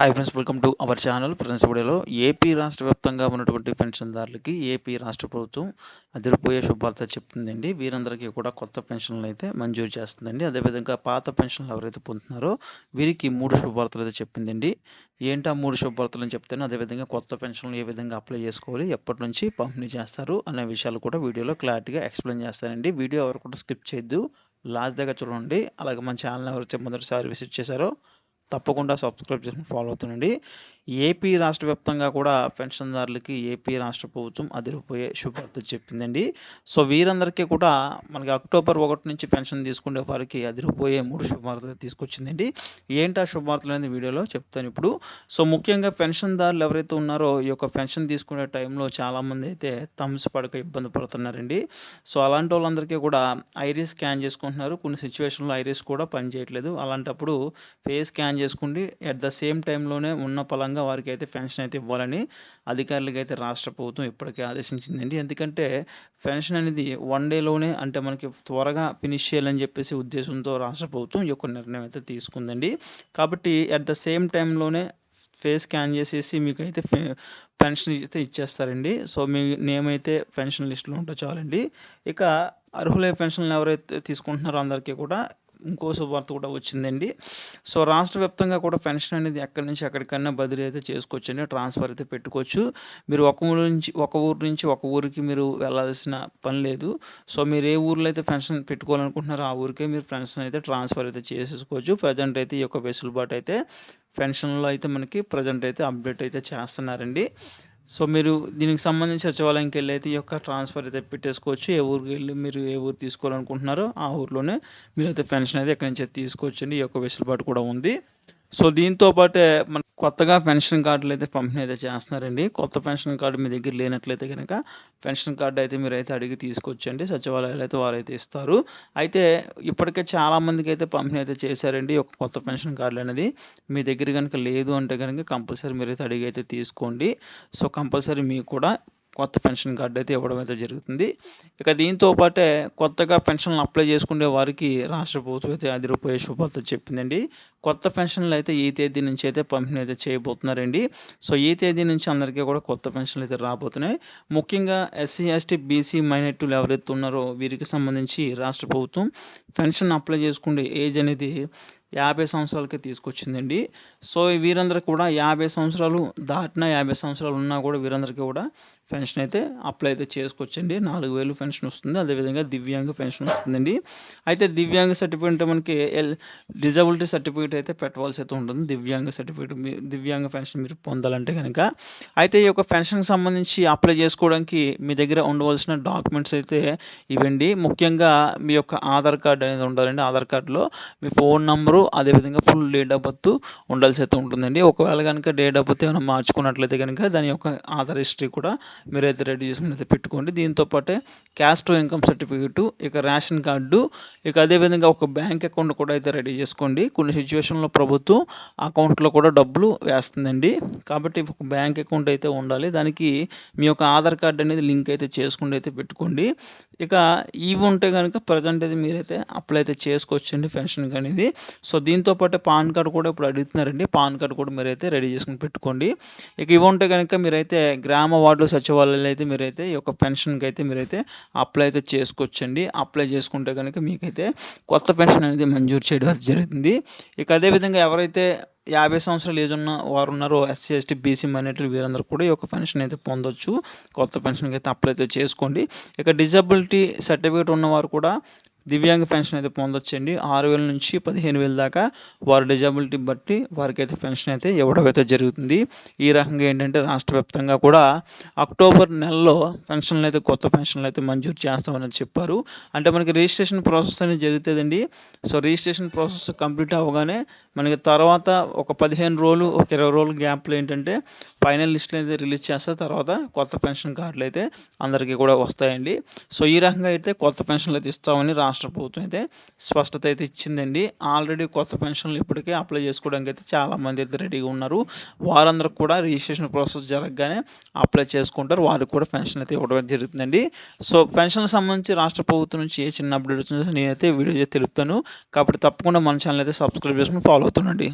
Hi friends welcome to our channel friends వీడియోలో AP రాష్ట్ర వ్యాప్తంగా ఉన్నటువంటి పెన్షన్దారులకి ఏపీ రాష్ట్ర ప్రభుత్వం అదిరిపోయే శుభార్త చెప్తుందండి. వీరందరికీ కూడా కొత్త పెన్షన్లు అయితే మంజూరు చేస్తుందండి. అదేవిధంగా పాత పెన్షన్లు ఎవరైతే పొందుతున్నారో వీరికి మూడు శుభార్తలు అయితే చెప్పిందండి. ఏంటి ఆ మూడు శుభార్తలు అని చెప్తాను అదేవిధంగా కొత్త పెన్షన్లు ఏ విధంగా అప్లై చేసుకోవాలి ఎప్పటి నుంచి పంపిణీ చేస్తారు అనే విషయాలు కూడా వీడియోలో క్లారిటీగా ఎక్స్ప్లెయిన్ చేస్తానండి. వీడియో ఎవరు కూడా స్కిప్ చేయొద్దు. లాస్ట్ దగ్గర చూడండి. అలాగే మన ఛానల్ ఎవరైతే మొదటిసారి విజిట్ చేశారో తప్పకుండా సబ్స్క్రైబ్ చేసుకుని ఫాలో అవుతుండండి. ఏపీ రాష్ట్ర వ్యాప్తంగా కూడా పెన్షన్దారులకి ఏపీ రాష్ట్ర ప్రభుత్వం అదిరిపోయే శుభార్త చెప్పిందండి. సో వీరందరికీ కూడా మనకి అక్టోబర్ ఒకటి నుంచి పెన్షన్ తీసుకునే వారికి అదిరిపోయే మూడు శుభార్తలు తీసుకొచ్చిందండి. ఏంటి ఆ శుభార్తలు అనేది వీడియోలో చెప్తాను ఇప్పుడు. సో ముఖ్యంగా పెన్షన్దారులు ఎవరైతే ఉన్నారో ఈ యొక్క పెన్షన్ తీసుకునే టైంలో చాలామంది అయితే థమ్స్ పడక ఇబ్బంది పడుతున్నారండి. సో అలాంటి వాళ్ళందరికీ కూడా ఐరిస్ స్కాన్ చేసుకుంటున్నారు. కొన్ని సిచ్యువేషన్లో ఐరిస్ కూడా పనిచేయట్లేదు. అలాంటప్పుడు ఫేస్ స్కాన్ చేసుకుండి. అట్ ద సేమ్ టైంలోనే ఉన్న పలంగా వారికి అయితే పెన్షన్ అయితే ఇవ్వాలని అధికారులకి అయితే రాష్ట్ర ప్రభుత్వం ఇప్పటికే ఆదేశించిందండి. ఎందుకంటే పెన్షన్ అనేది వన్ డేలోనే అంటే మనకి త్వరగా ఫినిష్ చేయాలని చెప్పేసి ఉద్దేశంతో రాష్ట్ర ప్రభుత్వం ఈ యొక్క నిర్ణయం అయితే తీసుకుందండి. కాబట్టి అట్ ద సేమ్ టైంలోనే ఫేస్ స్కాన్ చేసేసి మీకు అయితే పెన్షన్ అయితే ఇచ్చేస్తారండి. సో మీ నేమ్ అయితే పెన్షన్ లిస్ట్లో ఉంటే చాలండి. ఇక అర్హులే పెన్షన్లు ఎవరైతే తీసుకుంటున్నారో అందరికీ కూడా ఇంకో శుభవార్త కూడా వచ్చిందండి. సో రాష్ట్ర వ్యాప్తంగా కూడా పెన్షన్ అనేది ఎక్కడి నుంచి ఎక్కడికైనా బదిలీ అయితే చేసుకోవచ్చండి. ట్రాన్స్ఫర్ అయితే పెట్టుకోవచ్చు. మీరు ఒక ఊరు నుంచి ఒక ఊరు నుంచి ఒక ఊరికి మీరు వెళ్ళాల్సిన పని లేదు. సో మీరు ఏ ఊర్లో అయితే పెన్షన్ పెట్టుకోవాలనుకుంటున్నారో ఆ ఊరికే మీరు పెన్షన్ అయితే ట్రాన్స్ఫర్ అయితే చేసేసుకోవచ్చు. ప్రజెంట్ అయితే ఈ యొక్క వెసులుబాటు అయితే పెన్షన్లో అయితే మనకి ప్రజెంట్ అయితే అప్డేట్ అయితే చేస్తున్నారండి. సో మీరు దీనికి సంబంధించి సచివాలయంకి వెళ్ళి అయితే ఈ యొక్క ట్రాన్స్ఫర్ అయితే పెట్టేసుకోవచ్చు. ఏ ఊరికి వెళ్ళి మీరు ఏ ఊరు తీసుకోవాలనుకుంటున్నారో ఆ ఊర్లోనే మీరు అయితే పెన్షన్ అయితే ఎక్కడి నుంచి తీసుకోవచ్చండి ఈ యొక్క వెసులుబాటు కూడా ఉంది. సో దీంతో పాటే మన కొత్తగా పెన్షన్ కార్డులు అయితే పంపిణీ అయితే చేస్తున్నారండి. కొత్త పెన్షన్ కార్డు మీ దగ్గర లేనట్లయితే కనుక పెన్షన్ కార్డు అయితే మీరు అయితే అడిగి తీసుకొచ్చండి. సచివాలయాలు అయితే వారైతే ఇస్తారు. అయితే ఇప్పటికే చాలా మందికి అయితే పంపిణీ అయితే చేశారండి ఒక కొత్త పెన్షన్ కార్డులు అనేది. మీ దగ్గర కనుక లేదు అంటే కనుక కంపల్సరీ మీరైతే అడిగి అయితే తీసుకోండి. సో కంపల్సరీ మీకు కూడా కొత్త పెన్షన్ కార్డు అయితే ఇవ్వడం అయితే జరుగుతుంది. ఇక దీంతో పాటే కొత్తగా పెన్షన్లు అప్లై చేసుకునే వారికి రాష్ట్ర ప్రభుత్వం అయితే అది రూపాయి శుభార్త చెప్పిందండి. కొత్త పెన్షన్లు అయితే ఈ తేదీ నుంచి అయితే పంపిణీ అయితే చేయబోతున్నారండి. సో ఈ తేదీ నుంచి అందరికీ కూడా కొత్త పెన్షన్లు అయితే రాబోతున్నాయి. ముఖ్యంగా ఎస్సీ ఎస్టీ బీసీ మైనార్టీలు ఎవరైతే ఉన్నారో వీరికి సంబంధించి రాష్ట్ర ప్రభుత్వం పెన్షన్ అప్లై చేసుకునే ఏజ్ అనేది యాభై సంవత్సరాలకి తీసుకొచ్చిందండి. సో వీరందరూ కూడా యాభై సంవత్సరాలు దాటిన యాభై సంవత్సరాలు ఉన్నా కూడా వీరందరికీ కూడా పెన్షన్ అయితే అప్లై అయితే చేసుకోవచ్చండి. నాలుగు వేలు పెన్షన్ వస్తుంది. అదేవిధంగా దివ్యాంగ పెన్షన్ వస్తుందండి. అయితే దివ్యాంగ సర్టిఫికేట్ మనకి ఎల్ డిజబిలిటీ సర్టిఫికేట్ అయితే పెట్టవలసి అయితే ఉంటుంది. దివ్యాంగ సర్టిఫికేట్ దివ్యాంగ పెన్షన్ మీరు పొందాలంటే కనుక అయితే ఈ యొక్క పెన్షన్కి సంబంధించి అప్లై చేసుకోవడానికి మీ దగ్గర ఉండవలసిన డాక్యుమెంట్స్ అయితే ఇవండి. ముఖ్యంగా మీ యొక్క ఆధార్ కార్డ్ అనేది ఉండాలండి. ఆధార్ కార్డులో మీ ఫోన్ నంబరు అదేవిధంగా ఫుల్ డేట్ ఆఫ్ బర్త్ ఉండాల్సి అయితే ఉంటుందండి. ఒకవేళ కనుక డేట్ ఆఫ్ బర్త్ ఏమైనా మార్చుకున్నట్లయితే కనుక దాని యొక్క ఆధార్ హిస్టరీ కూడా మీరైతే రెడీ చేసుకుని పెట్టుకోండి. దీంతో పాటే క్యాస్ట్ ఇన్కమ్ సర్టిఫికేట్ ఇక రేషన్ కార్డు ఇక అదేవిధంగా ఒక బ్యాంక్ అకౌంట్ కూడా అయితే రెడీ చేసుకోండి. కొన్ని సిచ్యువేషన్లో ప్రభుత్వం అకౌంట్లో కూడా డబ్బులు వేస్తుందండి. కాబట్టి ఒక బ్యాంక్ అకౌంట్ అయితే ఉండాలి. దానికి మీ యొక్క ఆధార్ కార్డు అనేది లింక్ అయితే చేసుకుంటే అయితే పెట్టుకోండి. ఇక ఇవి ఉంటే కనుక ప్రజెంట్ అయితే మీరైతే అప్లై అయితే చేసుకోవచ్చండి పెన్షన్కి అనేది సో దీంతో పాటు పాన్ కార్డు కూడా ఇప్పుడు అడుగుతున్నారండి. పాన్ కార్డు కూడా మీరైతే రెడీ చేసుకుని పెట్టుకోండి. ఇక ఇవి ఉంటే కనుక మీరైతే గ్రామ వార్డులు సచివాలయాలు అయితే మీరైతే ఈ యొక్క పెన్షన్కి అయితే మీరైతే అప్లై అయితే చేసుకోవచ్చండి. అప్లై చేసుకుంటే కనుక మీకైతే కొత్త పెన్షన్ అనేది మంజూరు చేయడం జరుగుతుంది. ఇక అదేవిధంగా ఎవరైతే యాభై సంవత్సరాలు ఏజ్ ఉన్న వారు ఉన్నారో ఎస్సీ ఎస్టీ బీసీ మైనార్టీ వీరందరూ కూడా ఈ యొక్క పెన్షన్ అయితే పొందొచ్చు. కొత్త పెన్షన్కి అయితే అప్లై అయితే చేసుకోండి. ఇక డిజబిలిటీ సర్టిఫికేట్ ఉన్నవారు కూడా దివ్యాంగ పెన్షన్ అయితే పొందొచ్చండి. ఆరు వేల నుంచి పదిహేను వేల దాకా వారి డిజబిలిటీ బట్టి వారికి అయితే పెన్షన్ అయితే ఇవ్వడం అయితే జరుగుతుంది. ఈ రకంగా ఏంటంటే రాష్ట్ర వ్యాప్తంగా కూడా అక్టోబర్ నెలలో పెన్షన్లు అయితే కొత్త పెన్షన్లు అయితే మంజూరు చేస్తామని చెప్పారు. అంటే మనకి రిజిస్ట్రేషన్ ప్రాసెస్ అనేది జరుగుతుందండి. సో రిజిస్ట్రేషన్ ప్రాసెస్ కంప్లీట్ అవ్వగానే మనకి తర్వాత ఒక పదిహేను రోజులు ఒక ఇరవై రోజులు గ్యాప్లో ఏంటంటే ఫైనల్ లిస్టులు అయితే రిలీజ్ చేస్తారు తర్వాత కొత్త పెన్షన్ కార్డులు అయితే అందరికీ కూడా వస్తాయండి. సో ఈ రకంగా అయితే కొత్త పెన్షన్లు అయితే ఇస్తామని రాష్ట్ర రాష్ట్ర ప్రభుత్వం అయితే స్పష్టత అయితే ఇచ్చిందండి. ఆల్రెడీ కొత్త పెన్షన్లు ఇప్పటికే అప్లై చేసుకోవడానికి అయితే చాలామంది అయితే రెడీగా ఉన్నారు. వారందరూ కూడా రిజిస్ట్రేషన్ ప్రాసెస్ జరగగానే అప్లై చేసుకుంటారు. వారికి కూడా పెన్షన్ అయితే ఇవ్వడం జరుగుతుందండి. సో పెన్షన్కి సంబంధించి రాష్ట్ర ప్రభుత్వం నుంచి ఏ చిన్న అప్డేట్ వచ్చిందో నేనైతే వీడియో తెలుపుతాను. కాబట్టి తప్పకుండా మన ఛానల్ అయితే సబ్స్క్రైబ్ చేసుకుని ఫాలో అవుతుండండి.